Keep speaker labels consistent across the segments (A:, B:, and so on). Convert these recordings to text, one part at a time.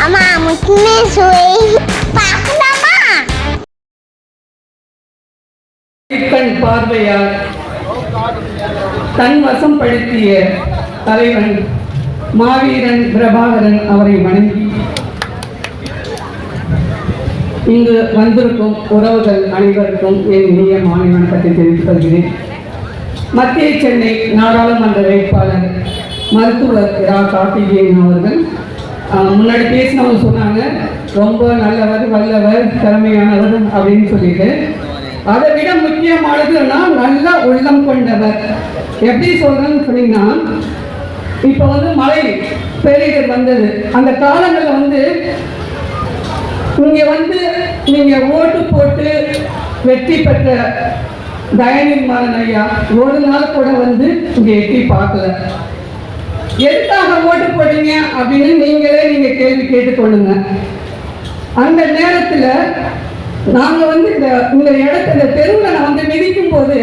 A: அம்மா முக்கியமே சுவை பார்க்கலாமா
B: கண் பார்வையால் தன் வசப்படுத்திய தலைவன் மாவீரன் பிரபாகரன் அவரை வணங்கி இங்கு வந்திருக்கும் உறவுகள் அனைவருக்கும் என் இனிய மாலை வணக்கத்தை தெரிவித்துக் கொள்கிறேன். மத்திய சென்னை நாடாளுமன்ற வேட்பாளர் மருத்துவர் ரா கார்த்திகேயன் அவர்கள் முன்னாடி பேசினவங்க சொன்னாங்க ரொம்ப நல்லவர் வல்லவர் திறமையானவர் அப்படின்னு சொல்லிட்டு. அதை விட முக்கியமானதுன்னா நல்ல உள்ளம் கொண்டவர். எப்படி சொல்றேன்னு சொன்னீங்கன்னா இப்போ வந்து மழை பேரிடர் வந்தது. அந்த காலங்களில் வந்து இங்கே வந்து நீங்கள் ஓட்டு போட்டு வெற்றி பெற்ற தயநிர்மாறன் ஐயா ஒரு நாள் கூட வந்து இங்கே எட்டி பார்க்கல. எதுக்காக ஓட்டு போட்டீங்க அப்படின்னு நீங்களே நீங்க கேள்வி கேட்டுக்கொள்ளுங்க அந்த நேரத்துல நாங்க வந்து இந்த இந்த இடத்த இந்த தெருவில் நான் வந்து மிதிக்கும் போது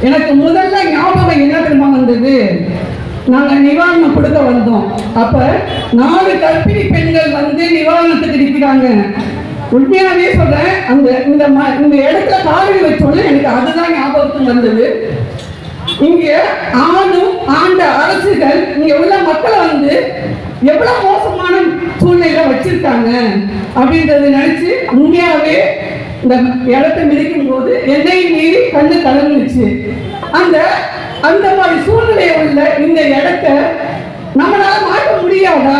B: எனக்கு முதல்ல ஞாபகம் என்ன தெரியுமா வந்தது? நாங்க நிவாரணம் கொடுக்க வந்தோம். அப்ப நாலு கர்ப்பிணி பெண்கள் வந்து நிவாரணத்துக்கு நிற்கிறாங்க உண்மையாவே சொல்றேன் அந்த இந்த ம- இந்த இடத்துல காவடி வச்சோன்னே எனக்கு அதுதான் ஞாபகத்துக்கு வந்தது. இங்க ஆணும் ஆண்ட அரசுகள் இங்க உள்ள மக்களை வந்து எவ்வளவு மோசமான சூழ்நிலை வச்சிருக்காங்க அப்படின்றத நினைச்சு உண்மையாவே இந்த இடத்தை மிதிக்கும் போது எண்ணெய் மீறி கண்ணு கலந்துச்சு அந்த அந்த மாதிரி சூழ்நிலையை உள்ள இந்த இடத்த நம்மளால மாற்ற முடியாதா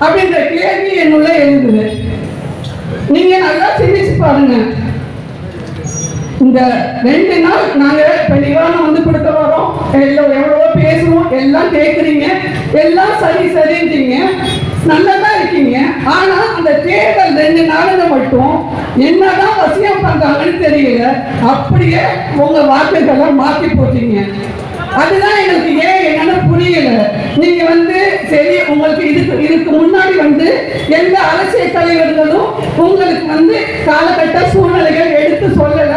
B: அப்படின்ற கேள்வி என்னுள்ள எழுதுது நீங்க நல்லா சிந்திச்சு பாருங்க. இந்த ரெண்டு நாள் நாங்க இப்ப நிவாரணம் வந்து கொடுக்க வரோம். எல்லாம் எவ்வளவோ பேசுவோம் எல்லாம் கேக்குறீங்க. எல்லாம் சரி சரின்றீங்க. நல்லதா இருக்கீங்க. ஆனா அந்த தேர்தல் ரெண்டு நாளுங்க மட்டும் என்னதான் வசியம் பண்றாங்கன்னு தெரியல. அப்படியே உங்க வாக்குகளை மாத்தி போட்டீங்க. அதுதான் எனக்கு ஏன் என்னன்னு புரியல? நீங்க வந்து சரி உங்களுக்கு இதுக்கு இதுக்கு முன்னாடி வந்து எந்த அரசியல் தலைவர்களும் உங்களுக்கு வந்து காலகட்ட சூழ்நிலைகள் எடுத்து சொல்லல.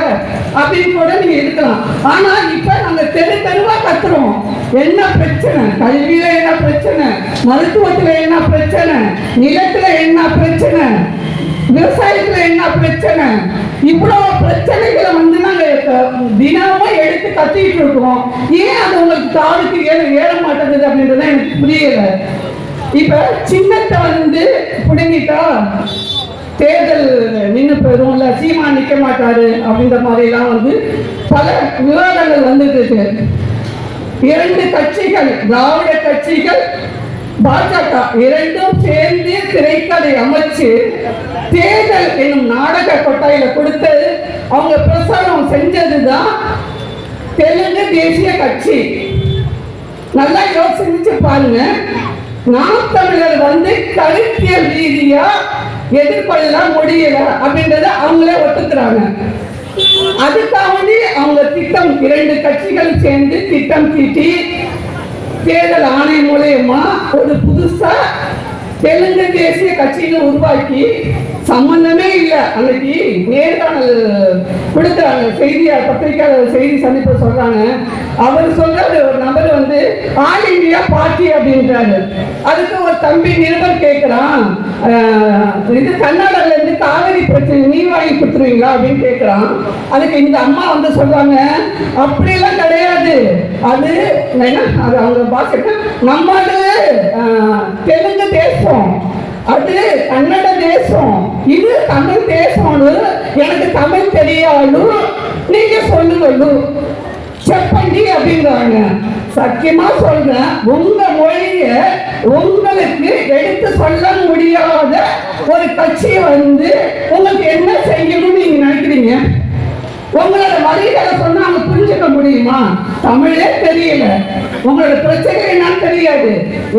B: அப்படின்னு கூட நீங்க இருக்கலாம். ஆனா இப்ப நாங்க தெரு தெருவா கத்துறோம். என்ன பிரச்சனை? கல்வியில என்ன பிரச்சனை? மருத்துவத்துல என்ன பிரச்சனை? நிலத்துல என்ன பிரச்சனை? விவசாயத்துல என்ன பிரச்சனை? இவ்வளவு பிரச்சனைகளை வந்து நாங்க தினமும் எடுத்து கத்திட்டு இருக்கோம் ஏன் அது உங்களுக்கு காலுக்கு ஏற ஏற மாட்டேங்குது அப்படின்றத எனக்கு புரியல. இப்ப சின்னத்தை வந்து புடுங்கிட்டா தேர்தல் நின்று போயிடும்ல சீமா நிக்க மாட்டாரு அப்படின்ற மாதிரி எல்லாம் வந்து பல விவாதங்கள் வந்துட்டு இருக்கு. இரண்டு கட்சிகள் திராவிட கட்சிகள் பாஜக இரண்டும் சேர்ந்து திரைக்கதை அமைச்சு தேர்தல் என்னும் நாடக கொட்டாயில கொடுத்து அவங்க பிரசாரம் செஞ்சதுதான் தெலுங்கு தேசிய கட்சி. நல்லா யோசிச்சு பாருங்க. நாம் தமிழர் வந்து கருத்தியல் ரீதியா எதிர்கொள்ள முடியல அப்படின்றத அவங்களே ஒத்துக்கிறாங்க. அதுக்காக அவங்க திட்டம் இரண்டு கட்சிகள் சேர்ந்து திட்டம் தீட்டி தேர்தல் ஆணையம் மூலயமா ஒரு புதுசா தெலுங்கு தேசிய கட்சியை உருவாக்கி சம்பந்தமே இல்லை. அன்னைக்கு நேர்காணல் கொடுக்குறாங்க செய்தியார் பத்திரிகையாளர் செய்தி சந்திப்பு சொல்றாங்க. அவர் சொல்றாரு ஒரு நபர் வந்து ஆல் இந்தியா பார்ட்டி அப்படின்றாரு. அதுக்கு ஒரு தம்பி நிருபர் கேட்கிறான் இது கர்நாடகால இருந்து காவிரி பிரச்சனை நீ வாங்கி கொடுத்துருவீங்களா அப்படின்னு கேட்கிறான் அதுக்கு இந்த அம்மா வந்து சொல்றாங்க அப்படியெல்லாம் கிடையாது. அது என்ன அது அவங்க பாஷை நம்மளது அது கன்னட தேசம். இது தமிழ் தேசம்னு எனக்கு தமிழ் தெரியாது. நீங்க சொல்லுங்க செப்பண்டி அப்படிங்கிறாங்க. சத்தியமா சொல்றேன் உங்க மொழிய உங்களுக்கு எடுத்து சொல்ல முடியாத ஒரு கட்சி வந்து உங்களுக்கு என்ன செய்யணும்னு நீங்க நினைக்கிறீங்க? உங்களோட வழிகளை சொன்னாங்க புரிஞ்சுக்க முடியுமா? தமிழே தெரியல. உங்களோட பிரச்சனை என்னன்னு தெரியாது.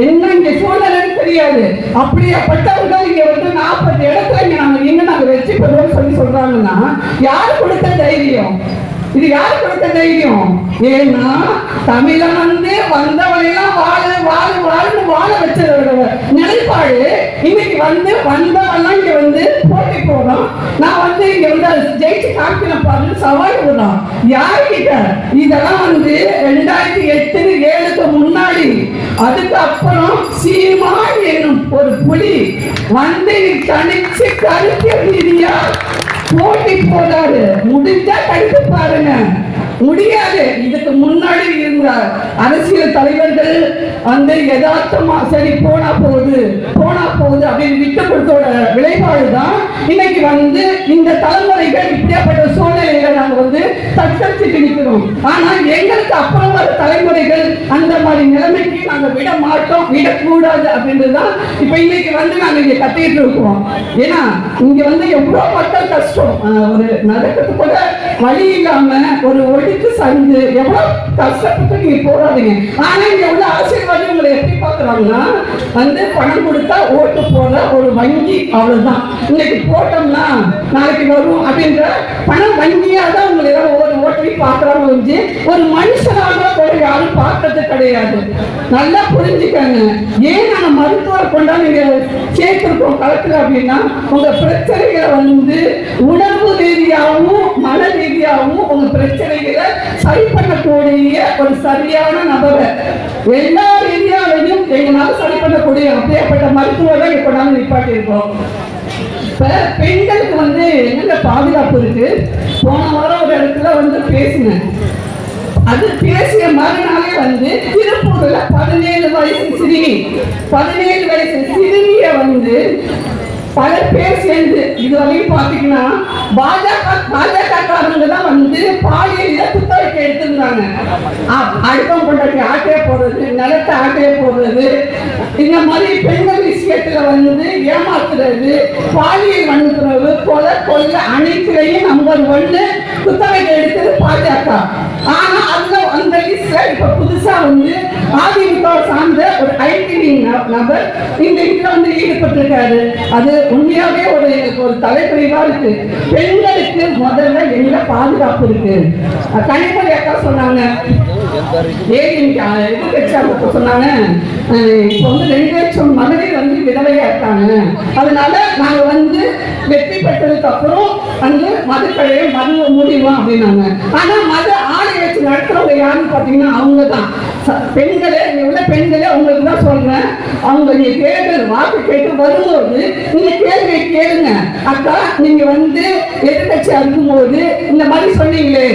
B: என்ன இங்க சூழ்நிலைன்னு தெரியாது. அப்படியாப்பட்டவர்கள் இங்க வந்து நாற்பது இடத்துல இங்க நாங்க இங்க நாங்க வெற்றி பெறுவோம் சொல்லி சொல்றாங்கன்னா யார் கொடுத்த தைரியம்? இது யார் கொடுத்த தைரியம்? ஏன்னா தமிழ வந்து வந்தவனையெல்லாம் வாழ வாழ வாழ்ந்து வாழ வச்சதோட நிலைப்பாடு இன்னைக்கு வந்து வந்தவெல்லாம் இங்க வந்து போனோம் நான் வந்து இங்க வந்து ஜெயிச்சு காமிக்கிறேன் பாருன்னு சவால் விடுறோம் யாருக்கிட்ட இதெல்லாம் வந்து ரெண்டாயிரத்தி எட்டு ஏழுக்கு முன்னாடி அதுக்கு அப்புறம் சீமா என்னும் ஒரு புலி வந்து நீ தனிச்சு கருத்து ரீதியா போட்டி போடாது. முடிஞ்சா கருத்து பாருங்க. முடியாது. இதுக்கு முன்னாடி இருந்த அரசியல் தலைவர்கள் வந்து யதார்த்தமா சரி போனா போகுது போனா போகுது அப்படின்னு விட்டு கொடுத்தோட விளைவாடு தான் இன்னைக்கு வந்து இந்த தலைமுறைகள் இப்படியாப்பட்ட சூழ்நிலையில நாங்க வந்து தத்தளிச்சுட்டு நிற்கிறோம் ஆனா எங்களுக்கு அப்புறம் வர தலைமுறைகள் அந்த மாதிரி நிலைமைக்கு நாங்க விட மாட்டோம் விடக்கூடாது அப்படின்றதுதான் இப்ப இன்னைக்கு வந்து நாங்க இங்க கத்திட்டு இருக்கோம். ஏன்னா இங்க வந்து எவ்வளவு மக்கள் கஷ்டம். ஒரு நடக்கிறது கூட வழி இல்லாம ஒரு ஒடுக்கு சந்து எவ்வளவு கஷ்டப்பட்டு நீங்க போராடுங்க ஆனா இங்க உள்ள அரசியல்வாதி உங்களை எப்படி பாக்குறாங்கன்னா வந்து பணம் கொடுத்தா ஓட்டு போடுற ஒரு வங்கி அவ்வளவுதான். இன்னைக்கு போட்டோம்னா நாளைக்கு வரும் அப்படின்ற பணம் வங்கியா தான் உங்களை ஏதாவது ஒரு ஓட்டி பாக்குறாங்க வந்து ஒரு மனுஷனாக கூட யாரும் பார்க்கறது கிடையாது. நல்லா புரிஞ்சுக்கங்க. ஏன் நாங்க மருத்துவரை கொண்டா நீங்க சேர்த்திருக்கோம் களத்துல அப்படின்னா உங்க பிரச்சனைகளை வந்து உணர்வு ரீதியாகவும் மன ரீதியாகவும் உங்க பிரச்சனைகளை சரி பண்ணக்கூடிய ஒரு சரியான நபரை எல்லா ரீதியாலையும் எங்களால் சரி பண்ணக்கூடிய அப்படியேப்பட்ட மருத்துவரை இப்ப நாங்கள் நிப்பாட்டியிருக்கோம். பெண்களுக்கு வந்து என்னென்ன பாதுகாப்பு இருக்கு? போன வாரம் ஒரு இடத்துல வந்து பேசினேன். அது பேசிய மறுநாளே வந்து திருப்பூர்ல பதினேழு வயசு சிறுமி பதினேழு வயசு சிறுமிய வந்து பல பேர் சேர்ந்து இதுவரையும் பாத்தீங்கன்னா பாஜக பாஜகக்காரங்க தான் வந்து பாலியல புத்தகத்தை எடுத்திருந்தாங்க. அ- அடுத்தவங்க கொண்டாடி ஆட்டைய போடுறது நிலத்தை ஆட்டைய போடுறது இந்த மாதிரி பெண்கள் விஷயத்துல வந்து ஏமாத்துறது பாலியல் வந்து கொலை கொள்ள அனைத்துலையும் நம்பர் ஒன்னு புத்தகத்தை எடுத்தது பாஜக. ஆனா அதுல அந்த லிஸ்ட்ல இப்ப புதுசா வந்து அதிமுக சார்ந்த ஒரு ஐடி நபர் இந்த இதுல வந்து ஈடுபட்டிருக்காரு. அது உண்மையாவே ஒரு ஒரு தலைக்குறைவா இருக்கு. பெண்களுக்கு முதல்ல என்ன பாதுகாப்பு இருக்கு? அஹ் கனிமொழி அக்கா சொன்னாங்க. ஏன் இன்னைக்கு எதிர்கட்சி அவங்க சொன்னாங்க அஹ் இப்போ வந்து ரெண்டு லட்சம் மகளிர் வந்து விதவையா இருக்காங்க. அதனால நாங்க வந்து வெற்றி பெற்றதுக்கு அப்புறம் வந்து மதுக்கடையை மது முடிவோம் அப்படின்னாங்க. ஆனா மது ஆலை வச்சு நடத்துறவங்க யாருன்னு பார்த்தீங்கன்னா அவங்க தான் பெண்களே இங்க உள்ள பெண்களே உங்களுக்கு தான் சொல்றேன். அவங்க நீங்க தேர்தல் வாக்கு கேட்டு வரும்போது நீங்க கேள்வி கேளுங்க. அக்கா நீங்க வந்து எதிர்கட்சியா இருக்கும்போது இந்த மாதிரி சொன்னீங்களே.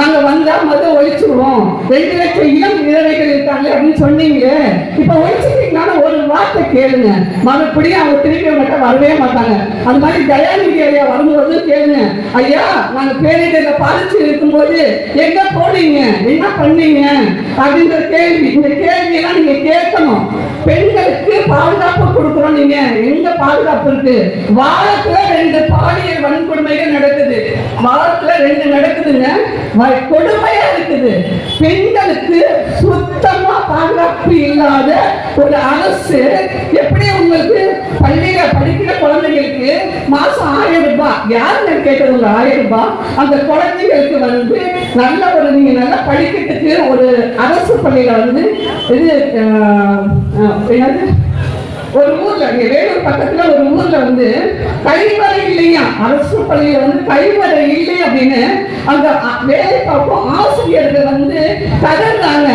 B: நாங்க வந்தா மது ஒழிச்சிருவோம் ரெண்டு லட்சம் இளம் விதவைகள் இருக்காங்க அப்படின்னு சொன்னீங்களே. இப்ப ஒழிச்சிட்டீங்கன்னா ஒரு வார்த்தை கேளுங்க. மறுபடியும் அவங்க திருப்பி உங்ககிட்ட வரவே மாட்டாங்க. அது மாதிரி தயாநிதி ஐயா வரும்போது கேளுங்க. ஐயா நாங்க பேரிடர்ல பாதிச்சு இருக்கும்போது எங்க போனீங்க? என்ன பண்ணீங்க? அப்படின்றது கேள்வி இந்த கேள்வியெல்லாம் நீங்க கேட்கணும். பெண்களுக்கு பாதுகாப்பு கொடுக்குறோம் நீங்க. எங்க பாதுகாப்பு இருக்கு? வாரத்துல ரெண்டு பாலியல் வன்கொடுமைகள் நடக்குது. வாரத்துல ரெண்டு நடக்குதுங்க. கொடுமையா இருக்குது. பெண்களுக்கு சுத்தமா பாதுகாப்பு இல்லாத ஒரு அரசு எப்படி உங்களுக்கு பள்ளியில படிக்கிற குழந்தைங்களுக்கு மாசம் ஆயிரம் ரூபாய்? யாருங்க ஒரு ஆயிரம் ரூபாய்? அந்த குழந்தைங்களுக்கு வந்து நல்ல ஒரு நீங்க நல்லா படிக்கிறதுக்கு ஒரு அரசு பள்ளியில வந்து இது ஒரு ஊர்ல இங்க வேலூர் பக்கத்துல ஒரு ஊர்ல வந்து கழிவறை இல்லையா? அரசு பள்ளியில வந்து கழிவறை இல்லை அப்படின்னு அங்க வேலை பார்ப்போம் ஆசிரியர்கள் வந்து கதறாங்க.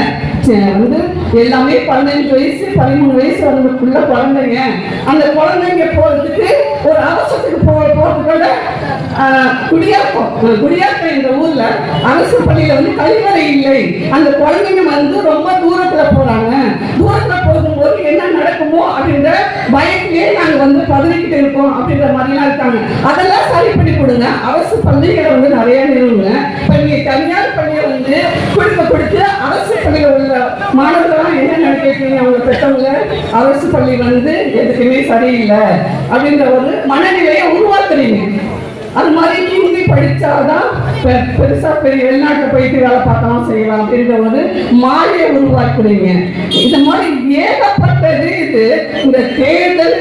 B: வந்து எல்லாமே பதினஞ்சு வயசு பதிமூணு வயசு வந்ததுக்குள்ள குழந்தைங்க. அந்த குழந்தைங்க போறதுக்கு ஒரு அவசரத்துக்கு போ போறதுக்கூட குடியாப்பம் குடியாப்பம் என்ற ஊர்ல அரசு பள்ளியில வந்து கழிவறை இல்லை. அந்த குழந்தைங்க வந்து ரொம்ப தூரத்துல போறாங்க. தூரத்துல போகும்போது என்ன நடக்குமோ அப்படின்ற பயத்திலேயே நாங்க வந்து பதவிக்கிட்டு இருக்கோம் அப்படின்ற மாதிரிலாம் இருக்காங்க. அதெல்லாம் சரி பண்ணி கொடுங்க. அரசு பள்ளிகளை வந்து நிறைய நிறுவுங்க. இப்ப நீங்க தனியார் பள்ளியை வந்து கொடுக்க கொடுத்து அரசு பள்ளியில உள்ள மாணவர்கள்லாம் என்ன நினைக்கிறீங்க? அவங்க பெற்றவங்க அரசு பள்ளி வந்து எதுக்குமே சரியில்லை அப்படின்ற ஒரு மனநிலையை உருவாக்குறீங்க. அது மாதிரி ஹிந்தி படிச்சாதான் பெருசா பெரிய வெளிநாட்டு போயிட்டு வேலை பார்க்கலாம் செய்யலாம் அப்படின்ற ஒரு மாயை உருவாக்குறீங்க இந்த மாதிரி ஏகப்பட்டது இது. இந்த தேர்தல்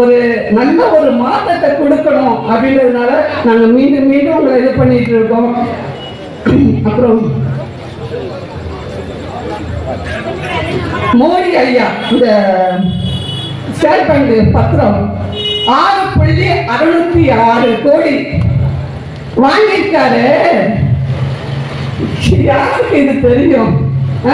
B: ஒரு நல்ல ஒரு மாற்றத்தை கொடுக்கணும் அப்படின்றதுனால நாங்க மீண்டும் மீண்டும் உங்களை இது பண்ணிட்டு இருக்கோம். அப்புறம் மோடி ஐயா இந்த ஸ்டேட் பேங்க் பத்திரம். ஆறு புள்ளி அறுநூத்தி ஆறு கோடி. வாங்கியிருக்காரு. யாருக்கு இது தெரியும்? ஆ?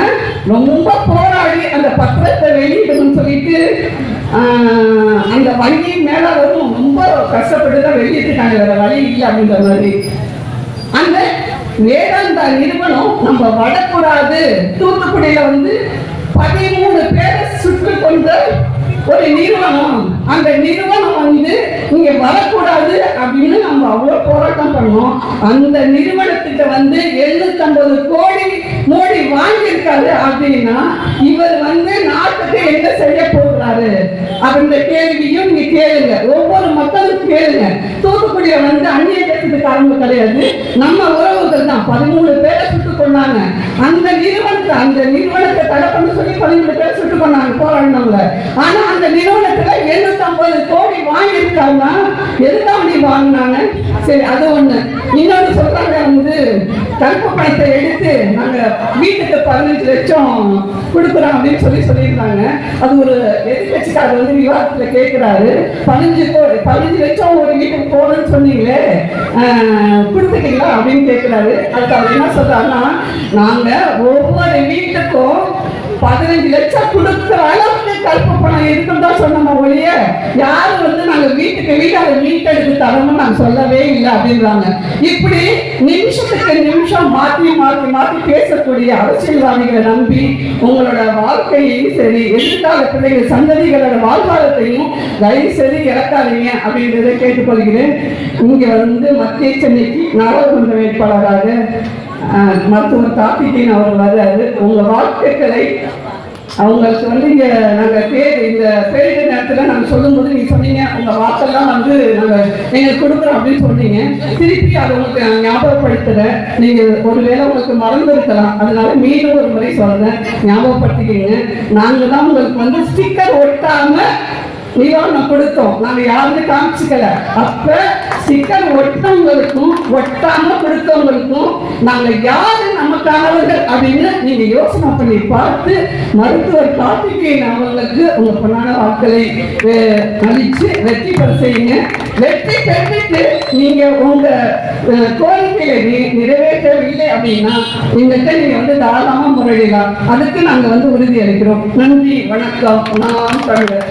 B: ரொம்ப போராடி அந்த பத்திரத்தை வெளியிடணும்னு சொல்லிட்டு அந்த அந்த வங்கி வரும். ரொம்ப கஷ்டப்பட்டு தான் வெளியிட்டிருக்காங்க. வேற வழி இல்லை அப்படின்ற மாதிரி. அந்த வேதாந்தா நிறுவனம் நம்ம வரக்கூடாது தூத்துக்குடியில வந்து பதிமூணு பேரை சுட்டு கொண்ட ஒரு நிறுவனம் அந்த நிறுவனம் வந்து நீங்க வரக்கூடாது அப்படின்னு நம்ம அவ்வளவு போராட்டம் பண்ணோம். அந்த நிறுவனத்திட்ட வந்து 750 கோடி மோடி வாங்கியிருக்காரு அப்படின்னா இவர் வந்து நாட்டுக்கு என்ன செய்ய போகிறாரு? அப்படின்ற கேள்வியும் நீங்க கேளுங்க. ஒவ்வொரு மக்களும் கேளுங்க. தூத்துக்குடியில வந்து அந்நிய தேசத்துக்காரங்க கிடையாது. நம்ம உறவுகள் தான். பதிமூணு பேரை சுட்டு கொண்டாங்க அந்த நிறுவனத்தை அந்த நிறுவனத்தை தடை பண்ண சொல்லி பதிமூணு பேரை சுட்டு கொண்டாங்க போராடினவங்க. ஆனா அந்த நிறுவனத்துல 750 கோடி வாங்கியிருக்காங்க. வாங்கியிருக்காங்கன்னா எதுக்காக அப்படி வாங்கினாங்க? சரி அது ஒண்ணு. இன்னொன்னு சொல்றாங்க வந்து கருப்பு பணத்தை எடுத்து நாங்க வீட்டுக்கு பதினஞ்சு லட்சம் கொடுக்குறோம் அப்படின்னு சொல்லி சொல்லியிருந்தாங்க. அது ஒரு எதிர்கட்சிக்காரர் வந்து விவாதத்துல கேட்கிறாரு பதினஞ்சு பதினஞ்சு லட்சம் ஒரு வீட்டுக்கு போகணும்னு சொன்னீங்களே கொடுத்துட்டீங்களா அப்படின்னு கேட்கிறாரு அதுக்கு அவர் என்ன சொல்றாருன்னா நாங்க ஒவ்வொரு வீட்டுக்கும் பதினஞ்சு லட்சம் கொடுக்குற அளவுக்கு கருப்பு பணம் இருக்குன்னு தான் சொன்னோம் ஒழிய யாரும் வந்து நாங்க வீட்டுக்கு வீடு அதை மீட்டெடுத்து தரணும்னு நாங்க சொல்லவே இல்லை அப்படின்றாங்க. இப்படி நிமிஷத்துக்கு நிமிஷம் மாத்தி மாத்தி மாத்தி பேசக்கூடிய அரசியல்வாதிகளை நம்பி உங்களோட வாழ்க்கையையும் சரி எதிர்கால பிள்ளைகள் சந்ததிகளோட வாழ்வாதாரத்தையும் தயவு செய்து இறக்காதீங்க அப்படின்றத கேட்டுக்கொள்கிறேன். இங்க வந்து மத்திய சென்னைக்கு நாடாளுமன்ற வேட்பாளராக மருத்துவர் கார்த்திகேயன் அவர் வர்றாரு. உங்க வாழ்த்துக்களை அவங்களுக்கு வந்து இங்க நாங்க பேர் இந்த பேரிட நேரத்துல நாங்க சொல்லும்போது நீங்க சொன்னீங்க. உங்க வாக்கெல்லாம் வந்து நாங்க எங்களுக்கு கொடுக்குறோம் அப்படின்னு சொன்னீங்க. திருப்பி அதை உங்களுக்கு நான் ஞாபகப்படுத்துறேன். நீங்க ஒருவேளை உங்களுக்கு மறந்து இருக்கலாம் அதனால மீண்டும் ஒரு முறை சொல்றேன். ஞாபகப்படுத்திக்கிங்க. நாங்க தான் உங்களுக்கு வந்து ஸ்டிக்கர் ஒட்டாம நிவாரணம் கொடுத்தோம் நாங்க யாருமே காமிச்சுக்கல. அப்ப ஸ்டிக்கர் ஒட்டவங்களுக்கும் ஒட்டாம கொடுத்தவங்களுக்கும் நாங்க யாரு நமக்கானவர்கள் அப்படின்னு நீங்க யோசனை பண்ணி பார்த்து மருத்துவர் கார்த்திகேயன் அவர்களுக்கு உங்க பொண்ணான வாக்களை அஹ், அளிச்சு வெற்றி பெற செய்யுங்க. வெற்றி பெற்றுட்டு நீங்க உங்க கோரிக்கையை நிறைவேற்றவில்லை அப்படின்னா எங்கள்கிட்ட நீங்க வந்து தாராளமா முறையிடலாம். அதுக்கு நாங்க வந்து உறுதி அளிக்கிறோம் நன்றி வணக்கம். நான் தமிழர்.